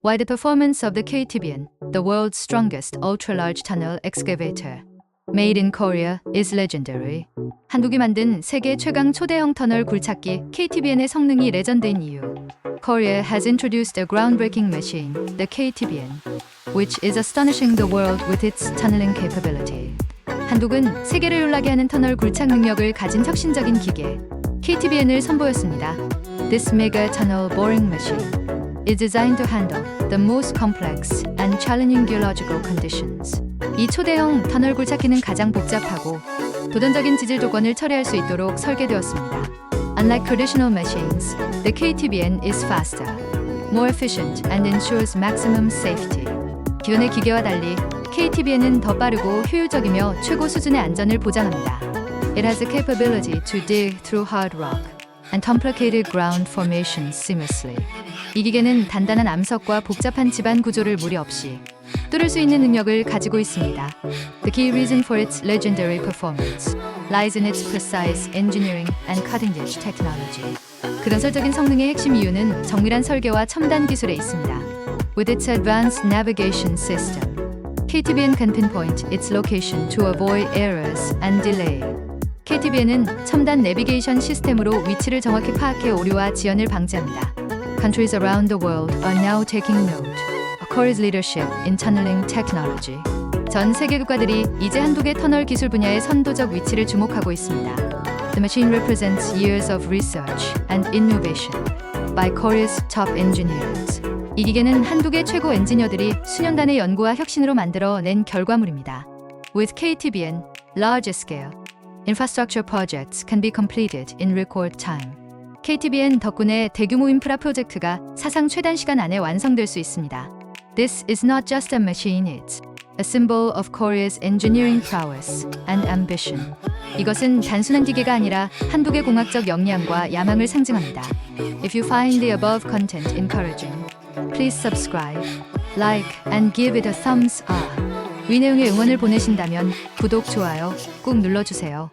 Why the performance of the KTBN, the world's strongest ultra-large tunnel excavator, made in Korea, is legendary. 한국이 만든 세계 최강 초대형 터널 굴착기 KTBN의 성능이 레전드인 이유. Korea has introduced a groundbreaking machine, the KTBN, which is astonishing the world with its tunneling capability. 한국은 세계를 놀라게 하는 터널 굴착 능력을 가진 혁신적인 기계 KTBN을 선보였습니다. This mega tunnel boring machine is designed to handle the most complex and challenging geological conditions. 이 초대형 터널 굴착기는 가장 복잡하고 도전적인 지질 조건을 처리할 수 있도록 설계되었습니다. Unlike traditional machines, the KTBN is faster, more efficient, and ensures maximum safety. 기존의 기계와 달리 KTBN은 더 빠르고 효율적이며 최고 수준의 안전을 보장합니다. It has the capability to dig through hard rock and complicated ground formations seamlessly. 이 기계는 단단한 암석과 복잡한 지반 구조를 무리 없이 뚫을 수 있는 능력을 가지고 있습니다. The key reason for its legendary performance lies in its precise engineering and cutting-edge technology. 그 전설적인 성능의 핵심 이유는 정밀한 설계와 첨단 기술에 있습니다. With its advanced navigation system, KTBN can pinpoint its location to avoid errors and delay. KTBN은 첨단 내비게이션 시스템으로 위치를 정확히 파악해 오류와 지연을 방지합니다. Countries around the world are now taking note Korea's leadership in tunneling technology. 전 세계 국가들이 이제 한국의 터널 기술 분야의 선도적 위치를 주목하고 있습니다. The machine represents years of research and innovation by Korea's top engineers. 이 기계는 한국의 최고 엔지니어들이 수년단의 연구와 혁신으로 만들어 낸 결과물입니다. With KTBN, large scale infrastructure projects can be completed in record time. KTBN 덕분에 대규모 인프라 프로젝트가 사상 최단 시간 안에 완성될 수 있습니다. This is not just a machine, it's a symbol of Korea's engineering prowess and ambition. 이것은 단순한 기계가 아니라 한국의 공학적 역량과 야망을 상징합니다. If you find the above content encouraging, please subscribe, like, and give it a thumbs up. 위 내용의 응원을 보내신다면 구독, 좋아요 꾹 눌러주세요.